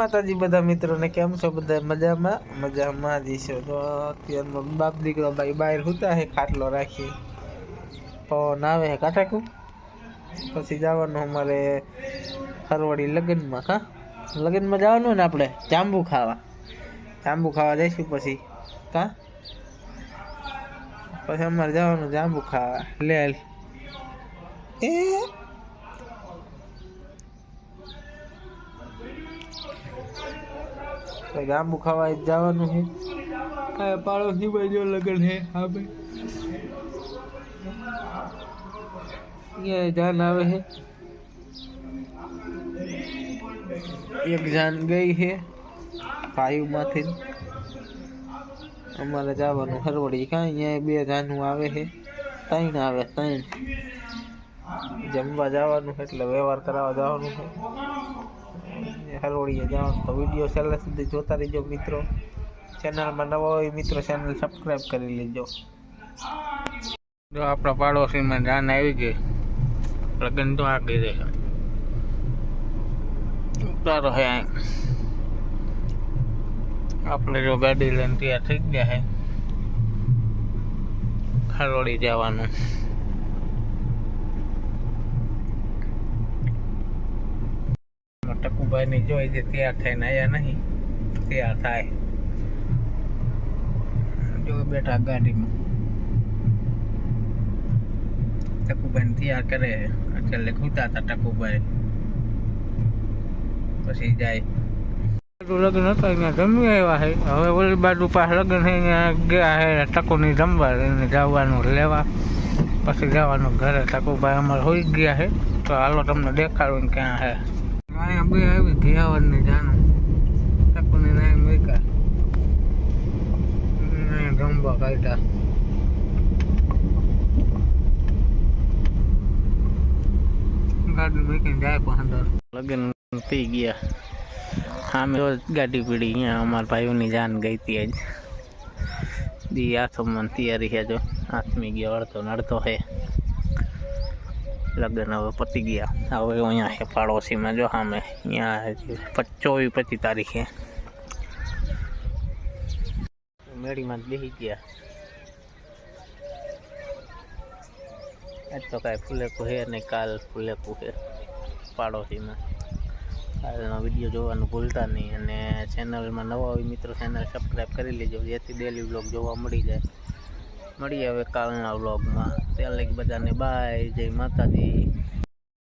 માતાજી બધા મિત્રોને કેમ છો? બધા મજામાં? મજામાં જ છો. તો અત્યારમાં બાપ દીકરો ભાઈ બહાર હુતા હે, ખાટલો રાખી. પવન આવે હે કાટાકું પછી જવાનું અમારે હરવડી લગ્નમાં કા લગ્નમાં જવાનું ને આપણે? જાંબુ ખાવા. જાંબુ ખાવા જઈશું પછી. કા? પછી અમારે જવાનું જાંબુ ખાવા. લે. એ તો જાંબુ ખાવા જવાનું છે? કાય પાડોશી બાજુ લગન છે હા ભાઈ. જાન આવે છે? એક જાન ગઈ છે ભાઈમાંથી અમારે જવાનું હરવડી કાંઈ અહીંયા બે જાનું આવે છે ત્રણ આવે ત્રણ. જમવા જવાનું એટલે વ્યવહાર કરાવવા જવાનું છે. હરવડીએ જવાનું તો વીડિયો છેલ્લે સુધી જોતા રહેજો મિત્રો. ચેનલમાં નવા હોય મિત્રો, ચેનલ સબસ્ક્રાઈબ કરી લેજો. જો આપણા પાડોશીમાં જાન આવી ગઈ. લગ્ન તો આ ગઈ છે ઉતારો હે અહીં. આપણે જો ગાડી લઈને તૈયાર થઈ ગયા છે હરવડી જવાનું. ટકુભાઈ ની જોઈ જે તૈયાર થઈને આયા નહીં, તૈયાર થાય. જો બેઠા ગાડીમાં. ટકુભાઈ તૈયાર કરે. એટલે ખૂતા હતા ટકુભાઈ. પછી જાય. લગ્ન હતા, અહીંયા જમી આવ્યા છે હવે ઓલી બાજુ પાસે લગ્ન અહીંયા ગયા છે ટકુની જમવા એને જવાનું લેવા. પછી જવાનું ઘરે. ટકુભાઈ અમારે હોઈ ગયા છે તો હાલો તમને દેખાડું ક્યાં છે અહીંયા બે આવી ઘેયાવરની જાનું ટકુની નાય મૂક્યા. જમવા કાઢ્યા. ગાડી મૂકીને જાય અંદર લગ્ન થઈ ગયા. સામે ગાડી પીડી, અહીંયા અમારા ભાઈઓની જાન ગઈ હતી આજ. દી આથમમાં તૈયારી છે જો. આથમી ગયો, અડધો નડતો છે. લગ્ન હવે પતી ગયા. હવે અહીંયા છે પાડોશીમાં. જો સામે અહીંયા ચોવીસ પચીસ તારીખે. મેળીમાં બેસી ગયા. આજ તો કાંઈ ફૂલેકું છે નહીં, કાલ ફૂલેકું છે પાડોશીમાં. કાલનો વીડિયો જોવાનું ભૂલતા નહીં અને ચેનલમાં નવા હોય મિત્રો ચેનલ સબસ્ક્રાઈબ કરી લેજો. જેથી ડેલી વ્લોગ જોવા મળી જાય. મળીએ હવે કાલના વ્લોગમાં ત્યાં લગી બધાને બાય જય માતાજી.